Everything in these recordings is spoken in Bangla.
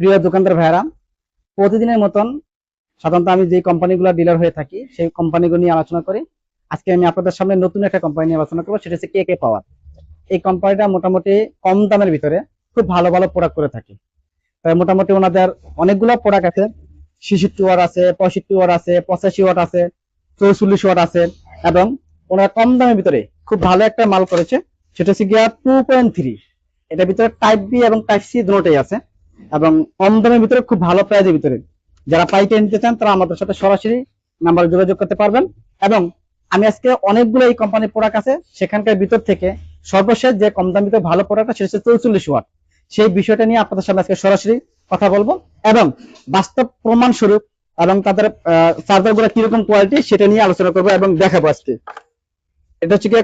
প্রিয় দোকানদার ভাইরা প্রতিদিনের মতন সাধারণত আমি যে কোম্পানিগুলো ডিলার হয়ে থাকি, সেই কোম্পানিগুলো নিয়ে আলোচনা করি। আজকে আমি আপনাদের সামনে নতুন একটা কোম্পানি নিয়ে আলোচনা করব, সেটা হচ্ছে কে কে পাওয়ার। এই কোম্পানিটা মোটামুটি কম দামের ভিতরে খুব ভালো ভালো প্রোডাক্ট করে থাকে। তাই মোটামুটি ওনাদের অনেকগুলো প্রোডাক্ট আছে। ছেষট্টি ওয়াট আছে, পঁয়ষট্টি ওয়াট আছে, পঁচাশি ওয়াট আছে, চৌচল্লিশ ওয়াট আছে এবং ওনারা কম দামের ভিতরে খুব ভালো একটা মাল করেছে। সেটা হচ্ছে গিয়া টু পয়েন্ট থ্রি এটার ভিতরে টাইপ বি এবং টাইপ সি দুটোই আছে। এবং কম দামের ভিতরে খুব ভালো প্রাইজের ভিতরে। যারা পাইকারি নিতে চান, তারা আমাদের সাথে সরাসরি নাম্বার যোগাযোগ করতে পারবেন। এবং আমি আজকে অনেকগুলো এই কোম্পানির প্রোডাক্ট আছে, সেখানকার ভিতর থেকে সর্বশেষ যে কম দামের ভিতরে ভালো প্রোডাক্ট সেটা হচ্ছে চৌচল্লিশ ওয়াট সেই বিষয়টা নিয়ে আপনাদের সামনে আজকে সরাসরি কথা বলব। এবং বাস্তব প্রমাণ স্বরূপ এবং তাদের চার্জারগুলো কীরকম কোয়ালিটি সেটা নিয়ে আলোচনা করব এবং দেখাবো আজকে। এটা হচ্ছে কি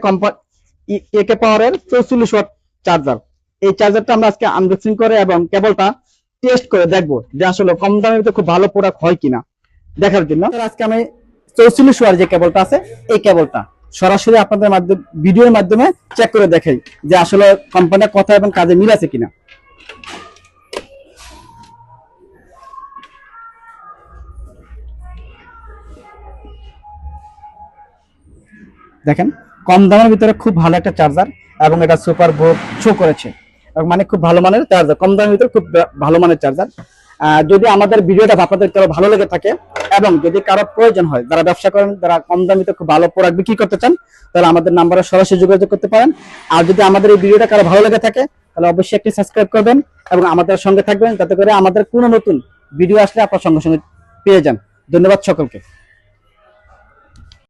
একে পাওয়ারের চৌচল্লিশ ওয়াট চার্জার এই চার্জারটা আমরা আজকে আনবক্সিং করে এবং কেবলটা টেস্ট করে দেখব যে আসলে কম দামের ভিতরে খুব ভালো প্রোডাক্ট হয় কিনা। দেখার জন্য। আজকে আমি চৌচল্লিশ ওয়ার যে কেবলটা আছে, এই কেবলটা সরাসরি আপনাদের মাধ্যমে, ভিডিওর মাধ্যমে চেক করে দেখাই যে আসলে কোম্পানির কথা এবং কাজে মিল আছে কিনা। দেখেন, কম দামের ভিতরে খুব ভালো একটা চার্জার এবং এটা সুপার বোর্ড শো করেছে। মানে খুব ভালো মানের চার্জার কম দামের ভিতরে খুব ভালো মানের চার্জার যদি আমাদের ভিডিওটা আপনাদের কারও ভালো লেগে থাকে এবং যদি কারও প্রয়োজন হয়, যারা ব্যবসা করেন, যারা কম দামে খুব ভালো প্রোডাক্ট বিক্রি করতে চান, তাহলে আমাদের নাম্বারে সরাসরি যোগাযোগ করতে পারেন। আর যদি আমাদের এই ভিডিওটা কারও ভালো লেগে থাকে, তাহলে অবশ্যই একটি সাবস্ক্রাইব করবেন এবং আমাদের সঙ্গে থাকবেন, যাতে করে আমাদের কোনো নতুন ভিডিও আসলে আপনার সঙ্গে সঙ্গে পেয়ে যান। ধন্যবাদ সকলকে।